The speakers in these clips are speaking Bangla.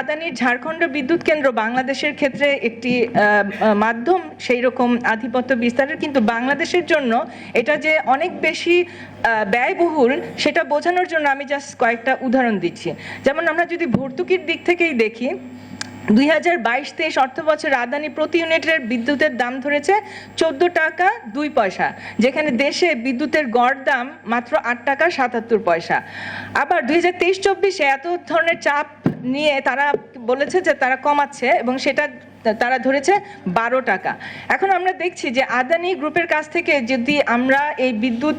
আদানির ঝাড়খণ্ড বিদ্যুৎ কেন্দ্র বাংলাদেশের ক্ষেত্রে একটি মাধ্যম সেই রকম আধিপত্য বিস্তারের, কিন্তু বাংলাদেশের জন্য এটা যে অনেক বেশি ব্যয়বহুল, সেটা বোঝানোর জন্য আমি জাস্ট কয়েকটা উদাহরণ দিচ্ছি। যেমন আমরা যদি ভর্তুকির দিক থেকেই দেখি, দুই হাজার বাইশ তেইশ অর্থ বছর আদানি প্রতি ইউনিটের বিদ্যুতের দাম ধরেছে চোদ্দ টাকা দুই পয়সা, যেখানে দেশে বিদ্যুতের গড় দাম মাত্র আট টাকা সাতাত্তর পয়সা। আবার দুই হাজার তেইশ চব্বিশে এত ধরনের চাপ নিয়ে তারা বলেছে যে তারা কমাচ্ছে এবং সেটা তারা ধরেছে বারো টাকা। এখন আমরা দেখছি যে আদানি গ্রুপের কাছ থেকে যদি আমরা এই বিদ্যুৎ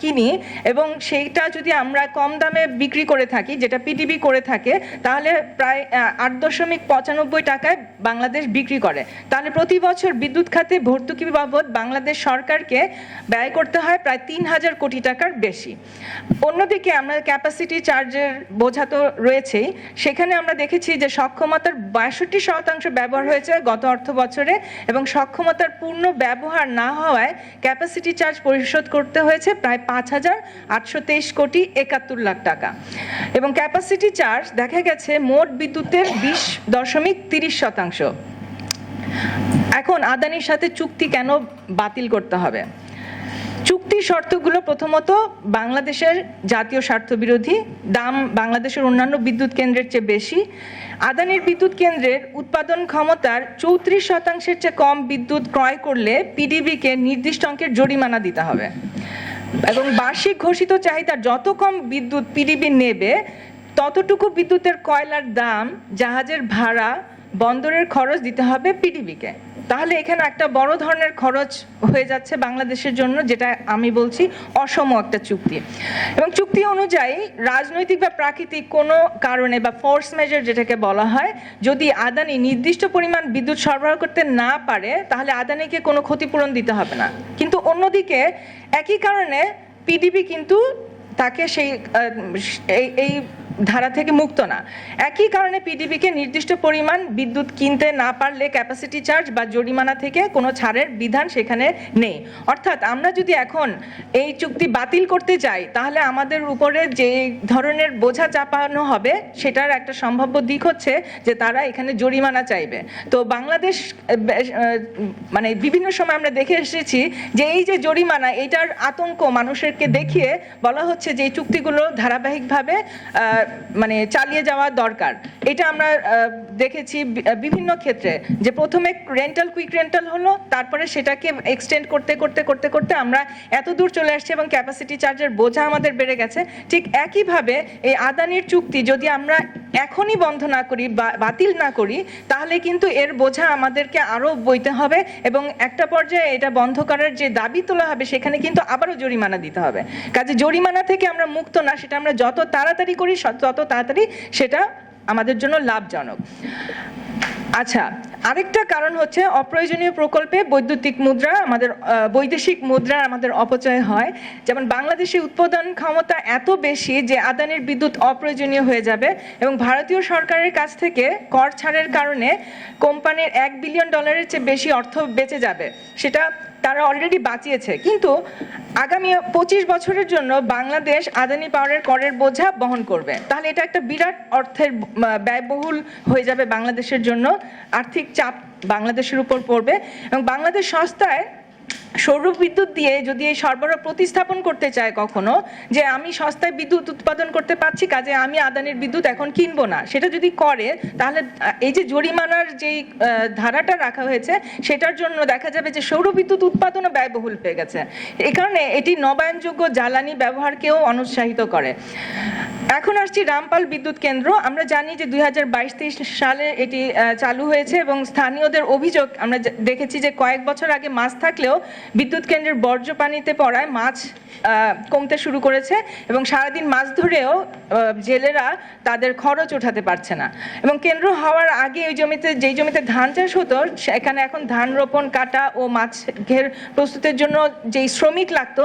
কিনি এবং সেইটা যদি আমরা কম দামে বিক্রি করে থাকি, যেটা পিটিবি করে থাকে, তাহলে প্রায় আট দশমিক পঁচানব্বই টাকায় বাংলাদেশ বিক্রি করে। তাহলে প্রতি বছর বিদ্যুৎ খাতে ভর্তুকি বাবদ বাংলাদেশ সরকারকে ব্যয় করতে হয় প্রায় তিন হাজার কোটি টাকার বেশি। অন্যদিকে আমরা ক্যাপাসিটি চার্জের বোঝা তো রয়েছেই। সেখানে আমরা দেখেছি যে সক্ষমতার বাষট্টি শতাংশ ব্যবহার হয়েছে গত অর্থ বছরে এবং সক্ষমতার পূর্ণ ব্যবহার না হওয়ায় ক্যাপাসিটি চার্জ পরিশোধ করতে হয়েছে প্রায় পাঁচ হাজার আটশো তেইশ কোটি একাত্তর লাখ টাকা। এবং ক্যাপাসিটি চার্জ দেখা গেছে মোট বিদ্যুতের বিশ দশমিক তিরিশ শতাংশ। এখন আদানির সাথে চুক্তি কেন বাতিল করতে হবে? শর্তগুলো প্রথমত বাংলাদেশের জাতীয় স্বার্থ বিরোধী দাম বাংলাদেশের অন্যান্য বিদ্যুৎ কেন্দ্রের চেয়ে বেশি। আদানির বিদ্যুৎ কেন্দ্রের উৎপাদন ক্ষমতার চৌত্রিশ শতাংশের চেয়ে কম বিদ্যুৎ ক্রয় করলে পিডিবিকে নির্দিষ্ট অঙ্কের জরিমানা দিতে হবে। এবং বার্ষিক ঘোষিত চাহিদার যত কম বিদ্যুৎ পিডিবি নেবে, ততটুকু বিদ্যুতের কয়লার দাম জাহাজের ভাড়া, বন্দরের খরচ দিতে হবে পিডিবিকে। তাহলে এখানে একটা বড় ধরনের খরচ হয়ে যাচ্ছে বাংলাদেশের জন্য, যেটা আমি বলছি অসম একটা চুক্তি। এবং চুক্তি অনুযায়ী রাজনৈতিক বা প্রাকৃতিক কোনো কারণে বা ফোর্স মেজার যেটাকে বলা হয়, যদি আদানি নির্দিষ্ট পরিমাণ বিদ্যুৎ সরবরাহ করতে না পারে, তাহলে আদানিকে কোনো ক্ষতিপূরণ দিতে হবে না। কিন্তু অন্যদিকে একই কারণে পিডিবি কিন্তু তাকে সেই এই ধারা থেকে মুক্ত না। একই কারণে পিডিবিকে নির্দিষ্ট পরিমাণ বিদ্যুৎ কিনতে না পারলে ক্যাপাসিটি চার্জ বা জরিমানা থেকে কোনো ছাড়ের বিধান সেখানে নেই। অর্থাৎ আমরা যদি এখন এই চুক্তি বাতিল করতে যাই, তাহলে আমাদের উপরে যে ধরনের বোঝা চাপানো হবে, সেটার একটা সম্ভাব্য দিক হচ্ছে যে তারা এখানে জরিমানা চাইবে। তো বাংলাদেশ মানে বিভিন্ন সময় আমরা দেখে এসেছি যে এই যে জরিমানা, এটার আতঙ্ক মানুষেরকে দেখিয়ে বলা হচ্ছে যে এই চুক্তিগুলো ধারাবাহিকভাবে মানে চালিয়ে যাওয়া দরকার। এটা আমরা দেখেছি বিভিন্ন ক্ষেত্রে যে প্রথমে রেন্টাল কুইক রেন্টাল হলো, তারপরে সেটাকে এক্সটেন্ড করতে করতে করতে করতে আমরা এত দূর চলে আসছি এবং ক্যাপাসিটি চার্জের বোঝা আমাদের বেড়ে গেছে। ঠিক একইভাবে এই আদানির চুক্তি যদি আমরা এখনই বন্ধ না করি বা বাতিল না করি, তাহলে কিন্তু এর বোঝা আমাদেরকে আরও বইতে হবে এবং একটা পর্যায়ে এটা বন্ধ করার যে দাবি তোলা হবে, সেখানে কিন্তু আবারও জরিমানা দিতে হবে। কাজে জরিমানা থেকে আমরা মুক্ত না, সেটা আমরা যত তাড়াতাড়ি করি তত তাড়াতাড়ি সেটা আমাদের জন্য লাভজনক। আচ্ছা আরেকটা কারণ হচ্ছে অপ্রয়োজনীয় প্রকল্পে বৈদ্যুতিক মুদ্রা আমাদের বৈদেশিক মুদ্রা আমাদের অপচয় হয়। যেমন বাংলাদেশে উৎপাদন ক্ষমতা এত বেশি যে আদানির বিদ্যুৎ অপ্রয়োজনীয় হয়ে যাবে এবং ভারতীয় সরকারের কাছ থেকে কর ছাড়ের কারণে কোম্পানির এক বিলিয়ন ডলারের চেয়ে বেশি অর্থ বেঁচে যাবে। সেটা তারা অলরেডি বাঁচিয়েছে। কিন্তু আগামী পঁচিশ বছরের জন্য বাংলাদেশ আদানি পাওয়ারের করের বোঝা বহন করবে। তাহলে এটা একটা বিরাট অর্থের ব্যয়বহুল হয়ে যাবে বাংলাদেশের জন্য। আর্থিক চাপ বাংলাদেশের উপর পড়বে এবং বাংলাদেশ সংস্থায় সৌর বিদ্যুৎ দিয়ে যদি এই সরবরাহ প্রতিস্থাপন করতে চায় কখনো, যে আমি সস্তায় বিদ্যুৎ উৎপাদন করতে পারছি, কাজে আমি আদানির বিদ্যুৎ এখন কিনবো না, সেটা যদি করে, তাহলে এই যে জরিমানার যেই ধারাটা রাখা হয়েছে, সেটার জন্য দেখা যাবে যে সৌর বিদ্যুৎ উৎপাদনও ব্যয়বহুল হয়ে গেছে। এই কারণে এটি নবায়নযোগ্য জ্বালানি ব্যবহারকেও অনুৎসাহিত করে। এখন আসছি রামপাল বিদ্যুৎ কেন্দ্র। আমরা জানি যে দুই হাজার বাইশ সালে এটি চালু হয়েছে এবং স্থানীয়দের অভিযোগ, আমরা দেখেছি যে কয়েক বছর আগে মাছ থাকলেও বিদ্যুৎ কেন্দ্রের বর্জ্য পানিতে পড়ায় মাছ কমতে শুরু করেছে এবং সারাদিন মাছ ধরেও জেলেরা তাদের খরচ ওঠাতে পারছে না। এবং কেন্দ্র হওয়ার আগে ওই জমিতে, যেই জমিতে ধান চাষ হতো সেখানে এখন ধান রোপণ, কাটা ও মাছ ঘের প্রস্তুতের জন্য যেই শ্রমিক লাগতো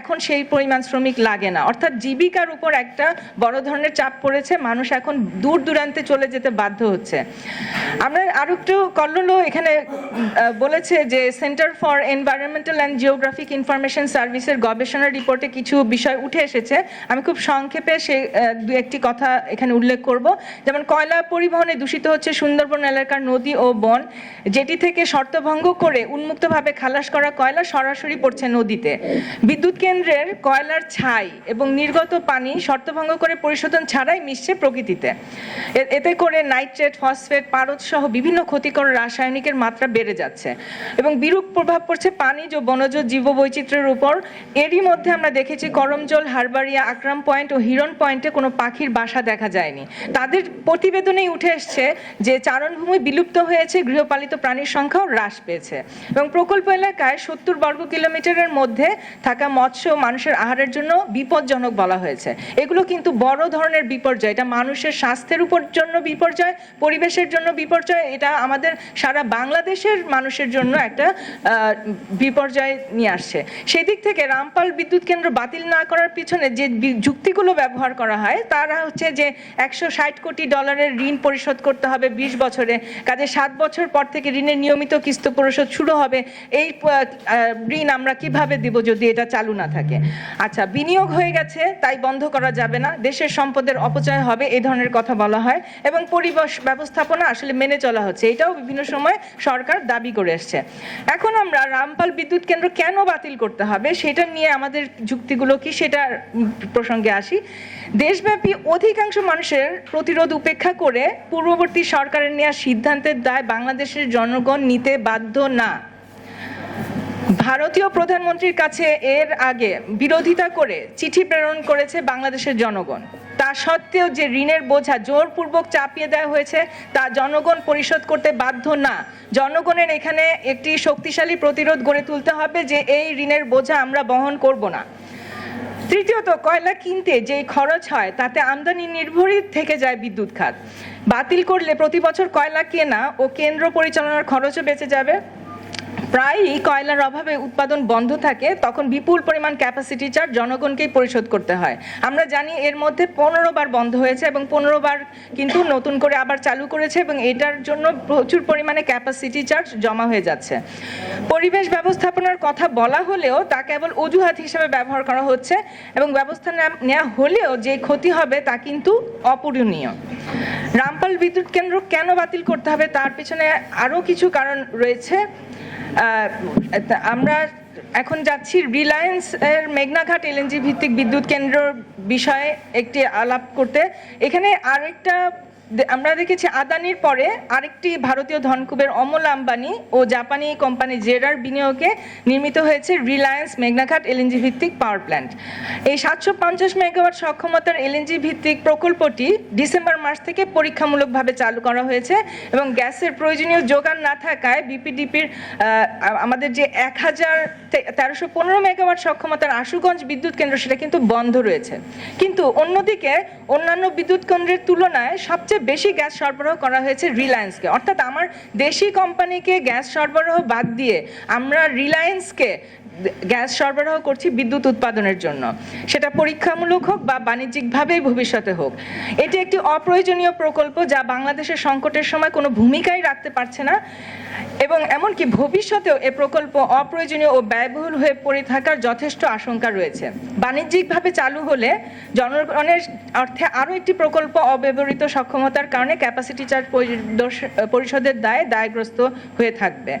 এখন সেই পরিমাণ শ্রমিক লাগে না। অর্থাৎ জীবিকার উপর একটা বড় ধরনের চাপ পড়েছে, মানুষ এখন দূর দূরান্তে চলে যেতে বাধ্য হচ্ছে। আমরা আরও একটু কল্লোল এখানে বলেছে যে centre for environmental and geographic information সার্ভিসের গবেষণা রিপোর্টে কিছু বিষয় উঠে এসেছে। আমি খুব সংক্ষেপে সে দু একটি কথা এখানে উল্লেখ করব। যেমন কয়লা পরিবহনে দূষিত হচ্ছে সুন্দরবন এলাকার নদী ও বন, যেটি থেকে শর্তভঙ্গ করে উন্মুক্তভাবে খালাস করা কয়লা সরাসরি পড়ছে নদীতে। বিদ্যুৎ কেন্দ্রের কয়লার ছাই এবং নির্গত পানি শর্তভঙ্গ করে পরিশোধন ছাড়াই মিশছে প্রকৃতিতে। এতে করে নাইট্রেট, ফসফেট, পারদ সহ বিভিন্ন ক্ষতিকর রাসায়নিকের মাত্রা বেড়ে যাচ্ছে এবং বিরূপ প্রভাব পড়ছে পানিজ ও বনজ জীববৈচিত্র্যের উপর। এরই মধ্যে আমরা দেখেছি করমজল, হারবারিয়া, আকরাম পয়েন্ট ও হিরন পয়েন্টে কোনো পাখির বাসা দেখা যায়নি। তাদের প্রতিবেদনেই উঠে এসছে যে চারণভূমি বিলুপ্ত হয়েছে, গৃহপালিত প্রাণীর সংখ্যাও হ্রাস পেয়েছে এবং প্রকল্প এলাকায় সত্তর বর্গ কিলোমিটারের মধ্যে থাকা মৎস্য মানুষের আহারের জন্য বিপজ্জনক বলা হয়েছে। এগুলো কিন্তু বড় ধরনের বিপর্যয়। এটা মানুষের স্বাস্থ্যের উপর জন্য বিপর্যয়, পরিবেশের জন্য বিপর্যয়, এটা আমাদের সারা বাংলাদেশের মানুষের জন্য একটা বিপর্যয় নিয়ে আসছে। সেই দিক থেকে রামপাল বিদ্যুৎ কেন্দ্র বাতিল না করার পিছনে যে যুক্তিগুলো ব্যবহার করা হয়, তারা হচ্ছে যে একশো ষাট কোটি ডলারের ঋণ পরিশোধ করতে হবে বিশ বছরে। কাজে সাত বছর পর থেকে ঋণের নিয়মিত কিস্ত পরিশোধ শুরু হবে। এই ঋণ আমরা কীভাবে দিব যদি এটা চালু না থাকে? আচ্ছা বিনিয়োগ হয়ে গেছে, তাই বন্ধ করা যাবে না। দেশের সম্পদের অপচয় হবে এই ধরনের কথা বলা হয়, এবং পরিবেশ ব্যবস্থাপনা আসলে মেনে চলা হচ্ছে। এটাও বিভিন্ন সময় সরকার দাবি করে এসছে। এখন আমরা রামপাল বিদ্যুৎ কেন্দ্র কেন বাতিল করতে হবে, সেটা নিয়ে আমাদের যুক্তিগুলো কি, সেটা প্রসঙ্গে আসি। দেশব্যাপী অধিকাংশ মানুষের প্রতিরোধ উপেক্ষা করে পূর্ববর্তী সরকারের নেওয়া সিদ্ধান্তের দায় বাংলাদেশের জনগণ নিতে বাধ্য না। ভারতীয় প্রধানমন্ত্রীর কাছে এর আগে বিরোধিতা করে চিঠি প্রেরণ করেছে বাংলাদেশের জনগণ। তা সত্ত্বেও যে ঋণের বোঝা জোরপূর্বক চাপিয়ে দেওয়া হয়েছে, তা জনগণ পরিশোধ করতে বাধ্য না। জনগণের এখানে একটি শক্তিশালী প্রতিরোধ গড়ে তুলতে হবে যে এই ঋণের বোঝা আমরা বহন করব না। তৃতীয়ত, কয়লা কিনতে যে খরচ হয়, তাতে আমদানি নির্ভরই থেকে যায় বিদ্যুৎ খাত। বাতিল করলে প্রতি বছর কয়লা কেনা ও কেন্দ্র পরিচালনার খরচও বেঁচে যাবে। প্রায়ই কয়লার অভাবে উৎপাদন বন্ধ থাকে, তখন বিপুল পরিমাণ ক্যাপাসিটি চার্জ জনগণকেই পরিশোধ করতে হয়। আমরা জানি এর মধ্যে পনেরো বার বন্ধ হয়েছে এবং পনেরো বার কিন্তু নতুন করে আবার চালু করেছে এবং এটার জন্য প্রচুর পরিমাণে ক্যাপাসিটি চার্জ জমা হয়ে যাচ্ছে। পরিবেশ ব্যবস্থাপনার কথা বলা হলেও তা কেবল অজুহাত হিসেবে ব্যবহার করা হচ্ছে এবং ব্যবস্থা নেওয়া হলেও যে ক্ষতি হবে তা কিন্তু অপূরণীয়। রামপাল বিদ্যুৎ কেন্দ্র কেন বাতিল করতে হবে তার পিছনে আরও কিছু কারণ রয়েছে। আমরা এখন যাচ্ছি রিলায়েন্স এর মেঘনাঘাট এলএনজি ভিত্তিক বিদ্যুৎ কেন্দ্র বিষয়ে একটি আলাপ করতে। এখানে আরেকটা আমরা দেখেছি আদানির পরে আরেকটি ভারতীয় ধনকুবের অমল আম্বানি ও জাপানি কোম্পানি জেরার বিনিয়োগে নির্মিত হয়েছে রিলায়েন্স মেঘনাঘাট এলএনজি ভিত্তিক পাওয়ার প্ল্যান্ট। এই সাতশো পঞ্চাশ মেগাওয়াট সক্ষমতার এলএনজি ভিত্তিক প্রকল্পটি ডিসেম্বর মাস থেকে পরীক্ষামূলকভাবে চালু করা হয়েছে এবং গ্যাসের প্রয়োজনীয় যোগান না থাকায় বিপিডিপির আমাদের যে এক হাজার তেরোশো পনেরো মেগাওয়াট সক্ষমতার আশুগঞ্জ বিদ্যুৎ কেন্দ্র সেটা কিন্তু বন্ধ রয়েছে। কিন্তু অন্যদিকে অন্যান্য বিদ্যুৎ কেন্দ্রের তুলনায় সবচেয়ে বেশি গ্যাস সরবরাহ করা হয়েছে রিলায়েন্সকে অর্থাৎ আমার দেশি কোম্পানিকে গ্যাস সরবরাহ বাদ দিয়ে আমরা রিলায়েন্সকে গ্যাস সরবরাহ করছি বিদ্যুৎ উৎপাদনের জন্য। সেটা পরীক্ষামূলক হোক বা বাণিজ্যিকভাবেই ভবিষ্যতে হোক। এটি একটি অপ্রয়োজনীয় প্রকল্প যা বাংলাদেশের সংকটের সময় কোনো ভূমিকাই রাখতে পারছে না এবং এমনকি ভবিষ্যতেও এ প্রকল্প অপ্রয়োজনীয় ও ব্যয়বহুল হয়ে পড়ে থাকার যথেষ্ট আশঙ্কা রয়েছে। বাণিজ্যিকভাবে চালু হলে জনগণের অর্থে আরও একটি প্রকল্প অব্যবহৃত সক্ষমতার কারণে ক্যাপাসিটি চার্জ পরিষদের দায়ে দায়গ্রস্ত হয়ে থাকবে।